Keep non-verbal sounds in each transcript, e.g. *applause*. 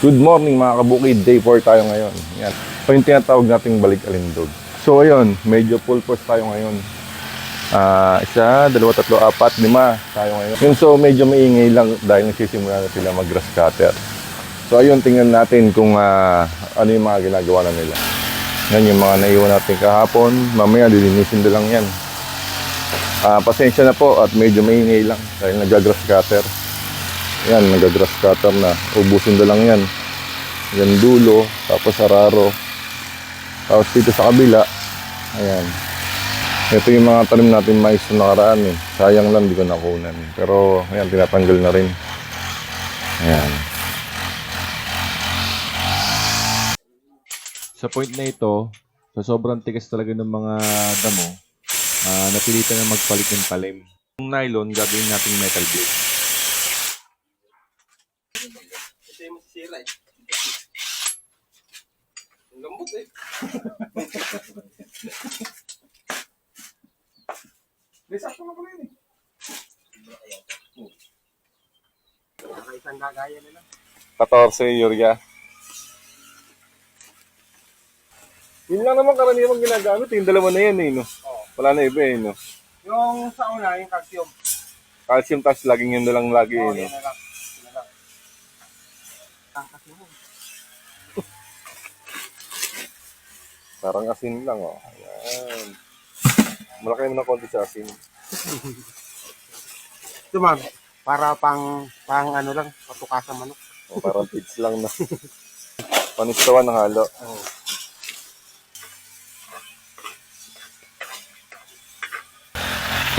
Good morning mga kabukid, day 4 tayo ngayon. Yan. So yung tinatawag nating balik alindog. So ayun, medyo full force tayo ngayon. Ah, isa, dalawa, tatlo, apat, lima tayo ngayon. Yun, so medyo maingay lang dahil nagsisimula na sila mag grass cutter. So ayun, tingnan natin kung ah, ano yung mga ginagawa na nila. Yan yung mga naiwan natin kahapon. Mamaya lilinisin na lang yan. Ah, pasensya na po at medyo maingay lang dahil nag-grass cutter. Yan, nag-grass cutter na. Ubusin na lang yan. Yan dulo, tapos araro. Tapos dito sa kabila, ayan. Ito yung mga tanim natin mais na nakaraan eh. Sayang lang, di ko nakunan. Pero, ayan, tinatanggal na rin. Ayan. Sa point na ito, sa sobrang tigas talaga ng mga damo, ah, napilitan na magpalit ng talim. Yung nylon, gagawin nating metal blade. Yung masisira eh. Ang lambot eh. *laughs* May sakto na pala yun eh. Nakaisang gagaya nila. 14 Yuria. Yun lang naman karaniwang ginagamit. Yung dalawa na yan eh, no? Oo. Wala na iba eh, no? Yung sa una, yung calcium. Calcium tas laging yun na lang lagi Oo, eh, no? Yan na lang. Parang asin lang, oh. Ayan. Malaki mo na konti sa asin. Ito ma'am, para pang, pang ano lang, patukasan manok. O, parang pits lang na. Panistawan ng halo. Oo.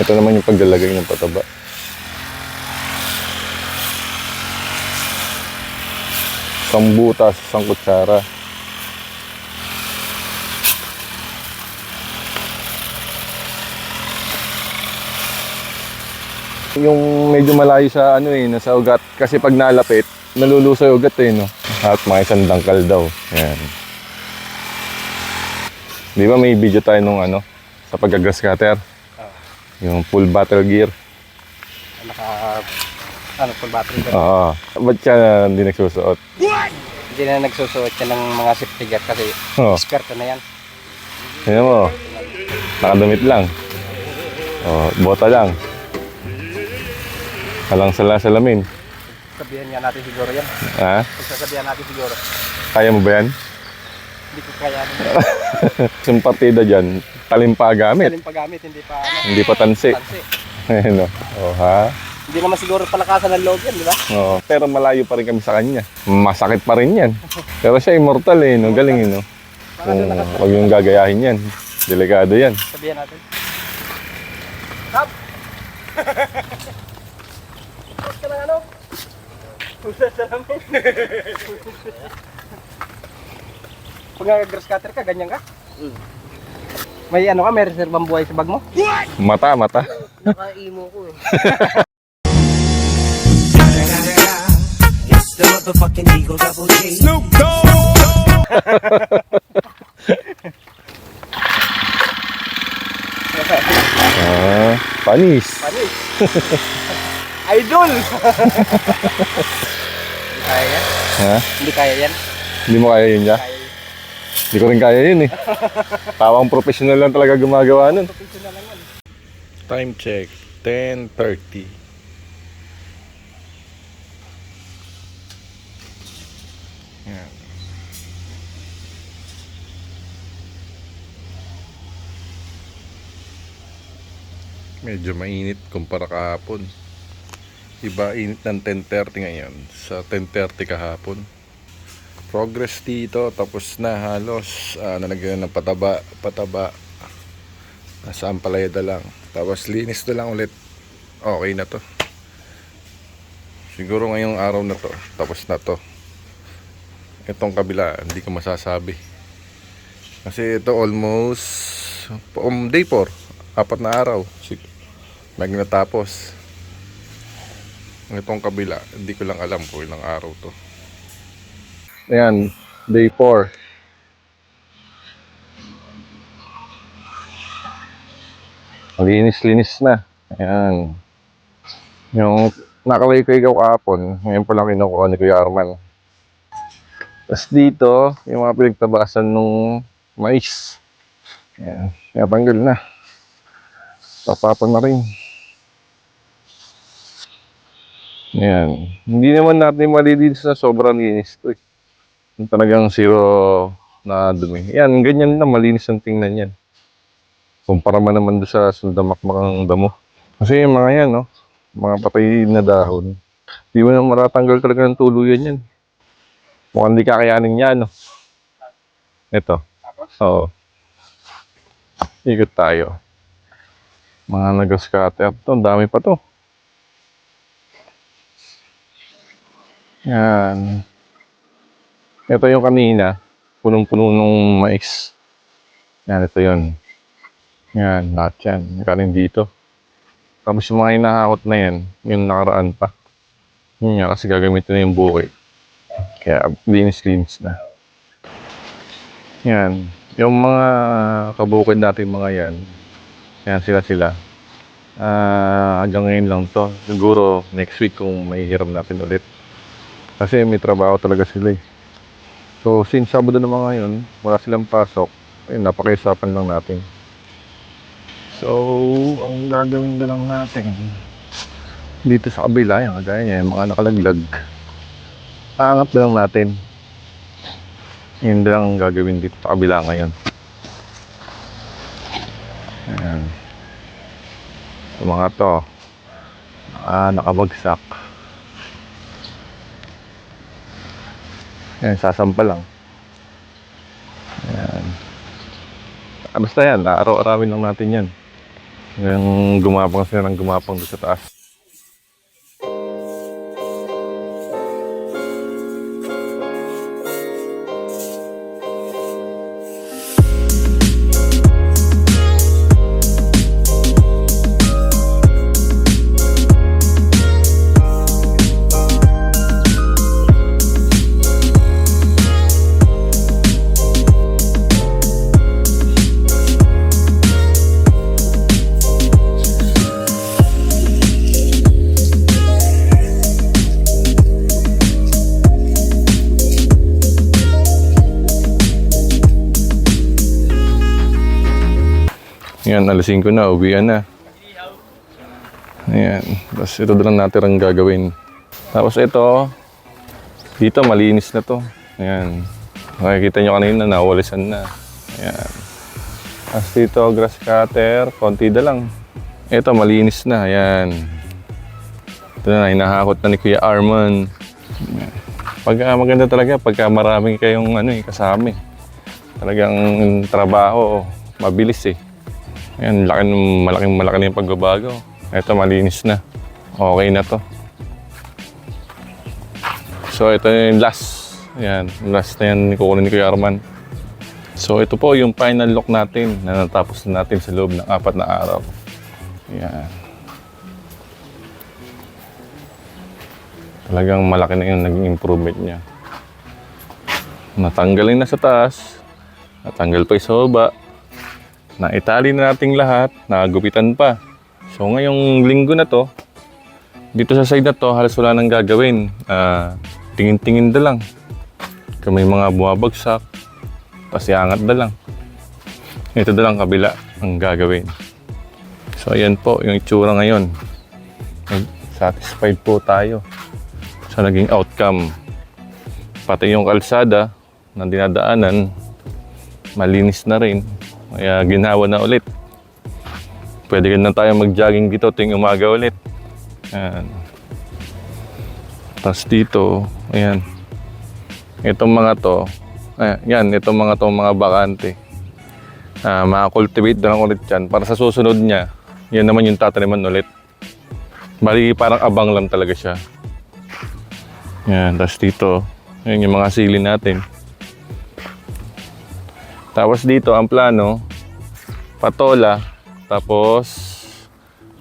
Ito naman yung paglalagay ng pataba. Isang butas, isang kutsara. Yung medyo malayo sa ano eh, nasa ugat. Kasi pag nalapit, nalulusoy ugat eh, no? At mga isang dangkal daw. Yan. Di ba may video tayo nung ano, sa pag-grass cutter? Yung full battle gear. Naka, ano, full battery ka. Oo. Ba't siya hindi nagsusuot? Hindi na nagsusuot yan ng mga safety gear kasi Oo. eksperto na yan. Tingnan mo. Nakadamit lang. Oh, bota lang. Walang sala salamin. Sabihan nga natin siguro yan. Ha? Pagsasabihan natin siguro. Kaya mo ba yan? Hindi ko kaya. *laughs* Yung partida dyan, talim pa gamit. Galing paggamit, hindi pa ano, Hindi pa tansi. tansi. *laughs* Ayun o. Oh, ha? Hindi naman siguro palakasan ng loob yan, di ba? Oo. Pero malayo pa rin kami sa kanya. Masakit pa rin yan. *laughs* Pero siya immortal eh, no? Galing eh, no? Kung huwag yung gagayahin yan. Delikado yan. Sabihan natin. Stop! Tapos ka ng ano? Pusa sa lamin. Pag nag-grass cutter ka, ganyan ka? May ano ka, may reservang buhay sa bag mo? Mata, mata. Naka-imo ko eh. It's the motherfucking Eagle Double G. Ah, panis. Panis. Idol! *laughs* Kaya yan? Ha? Hindi kaya yan? Hindi mo kaya yun? Kaya yan. Hindi ko rin kaya yun eh. *laughs* Tawang professional lang talaga gumagawa nun. Professional lang yan. Time check, 10.30. Yan. Medyo mainit kumpara kahapon. Iba init ng 10.30 ngayon sa 10.30 kahapon. Progress dito tapos na halos uh, nalagyan ng pataba, pataba. Nasa Ampalaya lang. Tapos linis na lang ulit. Okay na to. Siguro ngayong araw na to. Tapos na to. Itong kabila, hindi ko masasabi. Kasi ito almost um, day 4. Apat na araw. Mag natapos. Itong kabila, hindi ko lang alam kung ilang araw to. Ayan, day 4. Linis-linis na. Ayan. Yung nakalay ko kahapon, ngayon pa lang kinukuha ni Kuya Arman. Tapos dito, yung mga pinagtabasan ng mais. Yan, natanggal na. Tapapon na rin. Yan. Hindi naman natin malilinis na sobrang linis to eh. Talagang zero na dumi. Yan, ganyan na malinis ang tingnan yan. Kumpara man naman doon sa sundamakmakang damo. Kasi yung mga yan, no? Mga patay na dahon. Di mo na matatanggal talaga ng tuluyan yan. Mukhang di kakayanin niya, no? Ito. Oo. Ikot tayo. Mga nag-scatter. Ito, dami pa to. Yan. Ito yung kanina. Punong-puno ng mais. Yan, ito yun. Yan, lahat yan. Kanin dito. Tapos yung mga hinahakot na yan, yung nakaraan pa. Yun nga, kasi gagamitin na yung buhay. Kaya linis-linis na. Yan. Yung mga kabukid natin mga yan, yan sila sila. Ah, hanggang ngayon lang to. Siguro next week kung may hiram natin ulit. Kasi may trabaho talaga sila eh. So, since Sabado na mga ngayon, wala silang pasok, ayun, napakiusapan lang natin. So, ang gagawin na lang natin, dito sa kabila, yung kagaya niya, yung mga nakalaglag, aangat na lang natin. Yun lang ang gagawin dito sa kabila ngayon. Ayan. Yung mga to, ah, nakabagsak. Ayan, sasampa lang. Ayan. Ah, Basta yan, araw-arawin lang natin yan. Yung gumapang sila ng gumapang doon sa taas. Yan, alisin ko na, uwian na. Ayan, tapos ito na natin ang gagawin. Tapos ito, dito malinis na to. Ayan, makikita nyo kanina, nawalisan na. Ayan. Tapos dito, grass cutter, konti na lang. Ito, malinis na, ayan. Ito na, hinahakot na ni Kuya Arman. Ayan. Pagka maganda talaga, pagka maraming kayong ano, eh, kasama eh. Talagang trabaho, mabilis eh. Ayan, laki, ng- malaking malaki na yung pagbabago. Ito, malinis na. Okay na to. So, ito yung last. Ayan, last na yan ni kukunin ni Kuya Arman. So, ito po yung final look natin na natapos na natin sa loob ng apat na araw. Ayan. Talagang malaki na yung naging improvement niya. Natanggalin na sa taas. Natanggal pa yung sa baba na itali na nating lahat, nagupitan pa. So ngayong linggo na to, dito sa side na to, halos wala nang gagawin. Ah, tingin-tingin na lang. Kung may mga bumabagsak, pasiangat na lang. Ito na lang kabila ang gagawin. So ayan po yung itsura ngayon. Satisfied po tayo sa naging outcome. Pati yung kalsada na dinadaanan, malinis na rin. Kaya ginawa na ulit. Pwede ka na tayo mag-jogging dito tuwing umaga ulit. Ayan. Tapos dito, ayan. Itong mga to, ayan, yan, itong mga to, mga bakante. Ah, makakultivate na ulit yan. Para sa susunod niya, yan naman yung tataniman ulit. Bali, parang abang lang talaga siya. Yan, tapos dito, yan yung mga sili natin. Tapos dito ang plano, patola, tapos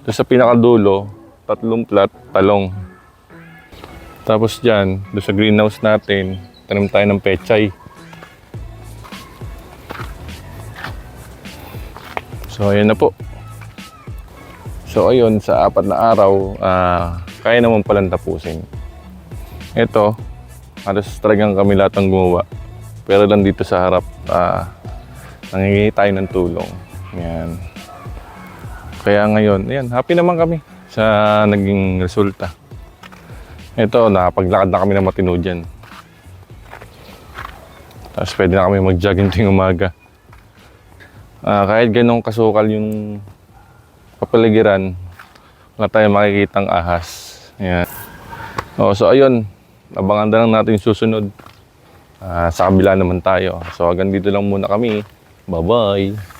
doon sa pinakadulo, tatlong plat, talong. Tapos dyan, doon sa greenhouse natin, tanim tayo ng pechay. So ayan na po. So ayun, sa apat na araw, ah, kaya naman palang tapusin. Ito, Halos talagang kami lahat ang gumawa. Pero lang dito sa harap, ah, nangingi tayo ng tulong. Yan. Kaya ngayon, ayan, happy naman kami sa naging resulta. Ito, nakapaglakad na kami ng matino dyan. Tapos pwede na kami mag-jogging tuwing umaga. Ah, kahit ganong kasukal yung papaligiran, wala tayong makikitang ahas. Ayan. Oh, so ayun, abangan na lang natin susunod. Ah, sa kabila naman tayo. So hanggang dito lang muna kami. Bye-bye.